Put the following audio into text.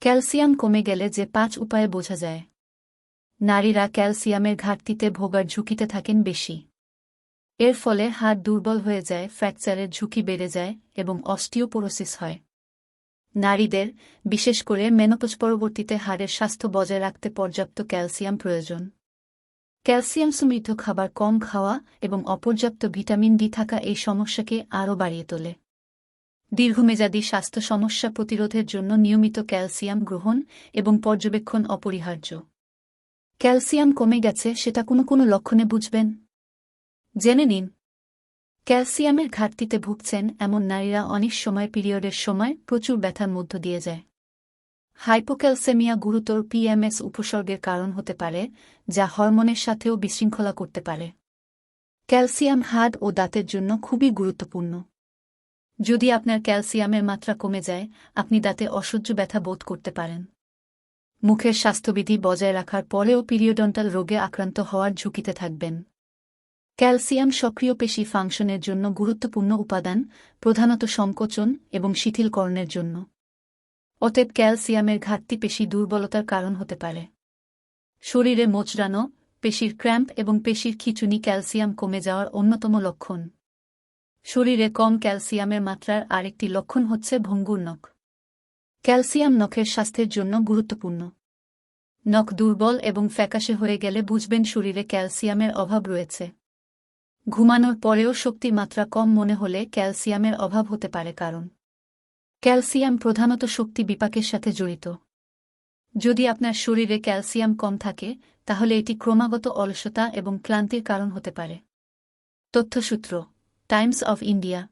Calcium কমে গেলে যে পাঁচ উপায়ে বোঝা যায়। নারীরা ক্যালসিয়ামের ঘাটতিতে ভোগার ঝুঁকিতে থাকেন বেশি। এর ফলে হাড় দুর্বল হয়ে যায়, ফ্র্যাকচারের ঝুঁকি বেড়ে যায় এবং অস্টিওপোরোসিস হয়। নারীদের, বিশেষ করে মেনোপোজ পরবর্তীতে হাড়ের স্বাস্থ্য বজায় রাখতে পর্যাপ্ত ক্যালসিয়াম প্রয়োজন। ক্যালসিয়াম সমৃদ্ধ খাবার কম খাওয়া এবং অপর্যাপ্ত ভিটামিন ডি থাকা এই সমস্যাকে আরও বাড়িয়ে তোলে। দীর্ঘমেয়াদী স্বাস্থ্য সমস্যা প্রতিরোধের জন্য নিয়মিত ক্যালসিয়াম গ্রহণ এবং পর্যবেক্ষণ অপরিহার্য। ক্যালসিয়াম কমে গেছে, সেটা কোনো কোনো লক্ষণে বুঝবেন? জেনে নিন। ক্যালসিয়ামের ঘাটতিতে ভুগছেন এমন নারীরা অনেক সময় পিরিয়ডের সময় প্রচুর ব্যথার মধ্য দিয়ে যায়। হাইপোক্যালসেমিয়া গুরুতর পিএমএস উপসর্গের কারণ হতে পারে, যা হরমোনের সাথেও বিশৃঙ্খলা করতে পারে। ক্যালসিয়াম হাড় ও দাঁতের জন্য খুবই গুরুত্বপূর্ণ। যদি আপনার ক্যালসিয়ামের মাত্রা কমে যায়, আপনি দাঁতে অসহ্য ব্যথা বোধ করতে পারেন। মুখের স্বাস্থ্যবিধি বজায় রাখার পরেও পিরিয়ডন্টাল রোগে আক্রান্ত হওয়ার ঝুঁকিতে থাকবেন। ক্যালসিয়াম সক্রিয় পেশি ফাংশনের জন্য গুরুত্বপূর্ণ উপাদান, প্রধানত সংকোচন এবং শিথিলকরণের জন্য। অতএব ক্যালসিয়ামের ঘাটতি পেশি দুর্বলতার কারণ হতে পারে। শরীরে মোচড়ানো, পেশির ক্র্যাম্প এবং পেশির খিচুনি ক্যালসিয়াম কমে যাওয়ার অন্যতম লক্ষণ। শরীরে কম ক্যালসিয়ামের মাত্রার আরেকটি লক্ষণ হচ্ছে ভঙ্গুর নখ। ক্যালসিয়াম নখের স্বাস্থ্যের জন্য গুরুত্বপূর্ণ। নখ দুর্বল এবং ফ্যাকাশে হয়ে গেলে বুঝবেন শরীরে ক্যালসিয়ামের অভাব রয়েছে। ঘুমানোর পরেও শক্তি মাত্রা কম মনে হলে ক্যালসিয়ামের অভাব হতে পারে কারণ ক্যালসিয়াম প্রধানত শক্তি বিপাকের সাথে জড়িত। যদি আপনার শরীরে ক্যালসিয়াম কম থাকে, তাহলে এটি ক্রমাগত অলসতা এবং ক্লান্তির কারণ হতে পারে। তথ্যসূত্র Times of India.